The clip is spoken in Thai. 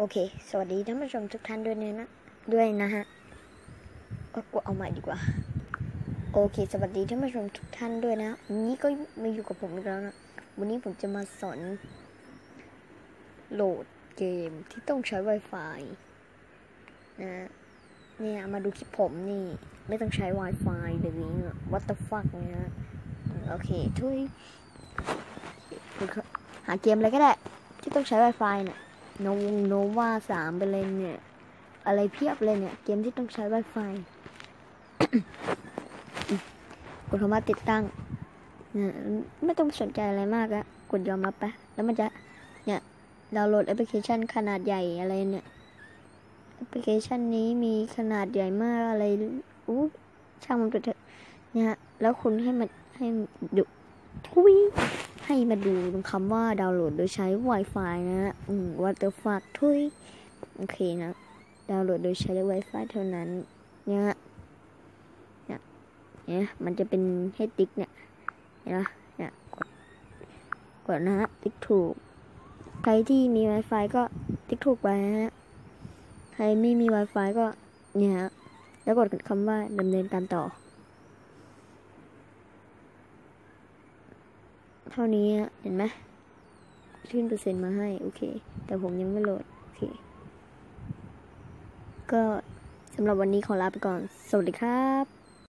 โอเค สวัสดีท่านผู้ชมทุกท่านด้วยนะ ด้วยนะฮะก็เอาใหม่ดีกว่า โอเค สวัสดีท่านผู้ชมทุกท่านด้วยนะ วันนี้ก็มาอยู่กับผมอีกแล้วนะ วันนี้ผมจะมาสอน โหลดเกมที่ต้องใช้ Wi-Fi นะเนี่ยมาดูคลิปผมนี่ ไม่ต้องใช้ Wi-Fi เลยนี่ What the fuck เนี่ยนะโอเคทุยหาเกมอะไรก็ได้ ที่ต้องใช้ Wi-Fi เนี่ย โนวงโนวาสามไปเลยเนี่ย อะไรเพียบเลยเนี่ย เกมที่ต้องใช้ Wi-Fi กดคำว่าติดตั้งเนี่ยไม่ต้องสนใจอะไรมากอะกดยอมรับไป แล้วมันจะ เนี่ยดาวน์โหลดแอปพลิเคชันขนาดใหญ่อะไรเนี่ย แอปพลิเคชันนี้มีขนาดใหญ่มากอะไรอู้ช่างมันไปเถอะเนี่ย แล้วคุณให้มันให้ดูทุยให้มาดูตรงคำว่าดาวน์โหลดโดยใช้ Wi-Fi นะอืม what the fuck ทุยโอเคนะดาวน์โหลดโดยใช้ Wi-Fi เท่านั้นเนี่ยเนี่ยเนี่ยมันจะเป็นให้ติ๊กเนี่ยเห็นไหมเนี่ยกดกดนะฮะติ๊กถูก ใครที่มี Wi-Fi ก็ติ๊กถูกไปฮะใครไม่มี Wi-Fi ก็เนี่ยฮะแล้วกดคำว่าดำเนินการต่อ เท่านี้เห็นไหม ขึ้นเปอร์เซ็นต์มาให้ โอเค แต่ผมยังไม่โหลด โอเค ก็สำหรับวันนี้ขอลาไปก่อน สวัสดีครับ